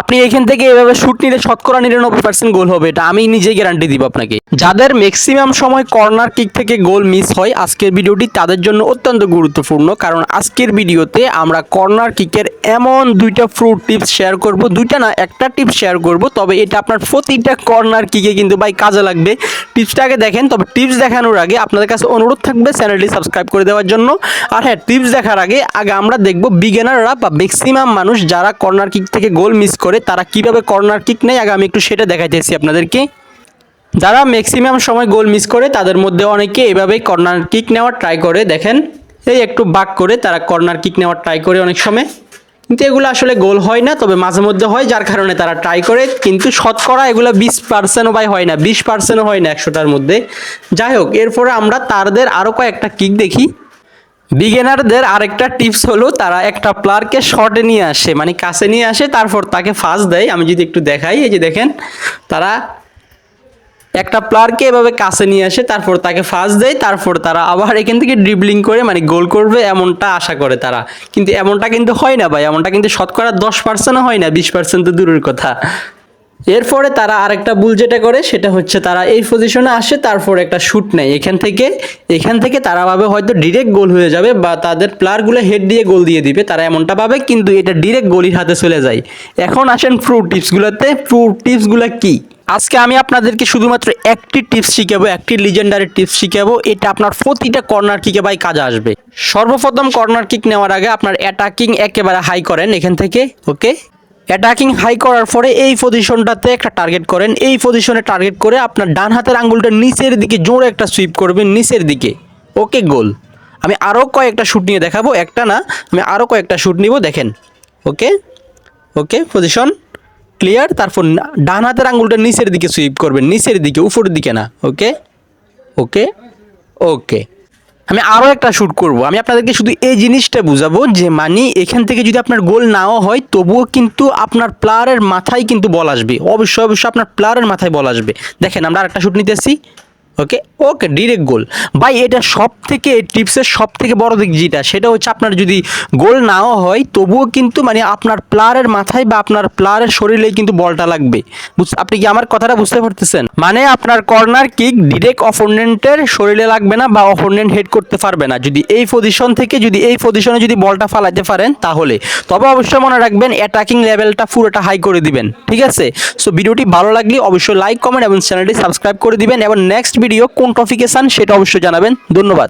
আপনি এখান থেকে এভাবে শুট নিলে শতকরা নিরানব্বই পার্সেন্ট গোল হবে, এটা আমি নিজেই গ্যারান্টি দিব আপনাকে। যাদের ম্যাক্সিমাম সময় কর্নার কিক থেকে গোল মিস হয়, আজকের ভিডিওটি তাদের জন্য অত্যন্ত গুরুত্বপূর্ণ, কারণ আজকের ভিডিওতে আমরা কর্নার কিকের এমন দুইটা ফ্রুট টিপস শেয়ার করব, দুইটা না, একটা টিপস শেয়ার করব, তবে এটা আপনার প্রতিটা কর্নার কিকে কিন্তু ভাই কাজে লাগবে। টিপসটা আগে দেখেন, তবে টিপস দেখানোর আগে আপনাদের কাছে অনুরোধ থাকবে চ্যানেলটি সাবস্ক্রাইব করে দেওয়ার জন্য। আর হ্যাঁ টিপস দেখার আগে আগে আমরা দেখব বিগিনাররা বা ম্যাক্সিমাম মানুষ যারা কর্নার কিক থেকে গোল মিস করে তারা কীভাবে কর্নার কিক নেয়, আগে আমি একটু সেটা দেখাইতেছি আপনাদেরকে। যারা ম্যাক্সিমাম সময় গোল মিস করে, তাদের মধ্যে অনেকে এভাবেই কর্নার কিক নেওয়ার ট্রাই করে। দেখেন, এই একটু বাক করে তারা কর্নার কিক নেওয়ার ট্রাই করে অনেক সময়। কিন্তু এগুলো আসলে গোল হয় না, তবে মাঝে মধ্যে হয়, যার কারণে তারা ট্রাই করে। কিন্তু শতকরা এগুলো বিশ পার্সেন্টও ভাই হয় না, বিশ পার্সেন্টও হয় না একশোটার মধ্যে। যাই হোক, এরপরে আমরা তাদের আরও কয়েকটা কিক দেখি। বিগিনারদের আরেকটা টিপস হলো, তারা একটা প্লারকে শর্টে নিয়ে আসে মানে কাছে নিয়ে আসে, তারপর তাকে ফাঁস দেয়। আমি যদি একটু দেখাই, এই যে দেখেন, তারা একটা প্লারকে এভাবে কাছে নিয়ে আসে, তারপর তাকে ফাঁস দেয়, তারপর তারা আবার এখান থেকে ড্রিবলিং করে মানে গোল করবে, এমনটা আশা করে তারা। কিন্তু এমনটা কিন্তু হয় না ভাই, এমনটা কিন্তু শতকরা দশ পার্সেন্টও হয় না, বিশ পার্সেন্ট তো দূরের কথা। এরপরে তারা আরেকটা ভুল যেটা করে, সেটা হচ্ছে তারা এই পজিশনে আসে, তারপর একটা শ্যুট নেয়। এখান থেকে এখান থেকে তারা ভাবে হয়তো ডিরেক্ট গোল হয়ে যাবে বা তাদের প্লেয়ারগুলো হেড দিয়ে গোল দিয়ে দিবে। তারা এমনটা পাবে কিন্তু এটা ডিরেক্ট গোলির হাতে চলে যায়। এখন আসেন ফ্রুট টিপসগুলোতে ফ্রুট টিপসগুলো কি? আজকে আমি আপনাদেরকে শুধুমাত্র একটি টিপস শিখাবো, একটি লিজেন্ডারি টিপস শিখাবো। এটা আপনার প্রতিটা কর্নার কিকে ভাই কাজে আসবে। সর্বপ্রথম কর্নার কিক নেওয়ার আগে আপনার অ্যাটাকিং একেবারে হাই করেন এখান থেকে ওকে অ্যাটাকিং হাই করার পরে এই পজিশনটাতে একটা টার্গেট করেন। এই পজিশনে টার্গেট করে আপনার ডান হাতের আঙ্গুলটা নিচের দিকে জোরে একটা সুইপ করবেন, নিচের দিকে। ওকে গোল আমি আরও কয়েকটা শ্যুট নিয়ে দেখাবো, একটা না, আমি আরও কয়েকটা শ্যুট নিব, দেখেন। ওকে ওকে পজিশন ক্লিয়ার তারপর ডান হাতের আঙ্গুলটা নিচের দিকে সুইপ করবেন, নিচের দিকে, উপরের দিকে না। ওকে ওকে ওকে আমি আরও একটা শ্যুট করব। আমি আপনাদেরকে শুধু এই জিনিসটা বুঝাবো যে, মানি, এখান থেকে যদি আপনার গোল নাও হয়, তবুও কিন্তু আপনার প্লেয়ারের মাথায় কিন্তু বল আসবে। অবশ্যই অবশ্যই আপনার প্লেয়ারের মাথায় বল আসবে। দেখেন, আমরা আরেকটা শ্যুট নিতেছি। ওকে? ওকে ডিরেক্ট গোল ভাই, এটা সব থেকে টিপসের সব থেকে বড় দিক যেটা, সেটা হচ্ছে আপনার যদি গোল নাও হয়, তবুও কিন্তু মানে আপনার প্লেয়ারের মাথায় বা আপনার প্লেয়ারের শরীরেই কিন্তু বলটা লাগবে। আপনি কি আমার কথাটা বুঝতে পারতেছেন? মানে আপনার কর্নার কিক ডিরেক্ট অপোনেন্টের শরীরে লাগবে না বা অপোনেন্ট হেড করতে পারবে না। যদি এই পজিশন থেকে, যদি এই পজিশনে যদি বলটা ফালাইতে পারেন, তাহলে। তবে অবশ্যই মনে রাখবেন অ্যাটাকিং লেভেলটা পুরোটা হাই করে দিবেন, ঠিক আছে? সো ভিডিওটি ভালো লাগলে অবশ্যই লাইক কমেন্ট এবং চ্যানেলটি সাবস্ক্রাইব করে দিবেন, এবং নেক্সট ভিডিও কোন টপিকে চান সেটা অবশ্যই জানাবেন। ধন্যবাদ।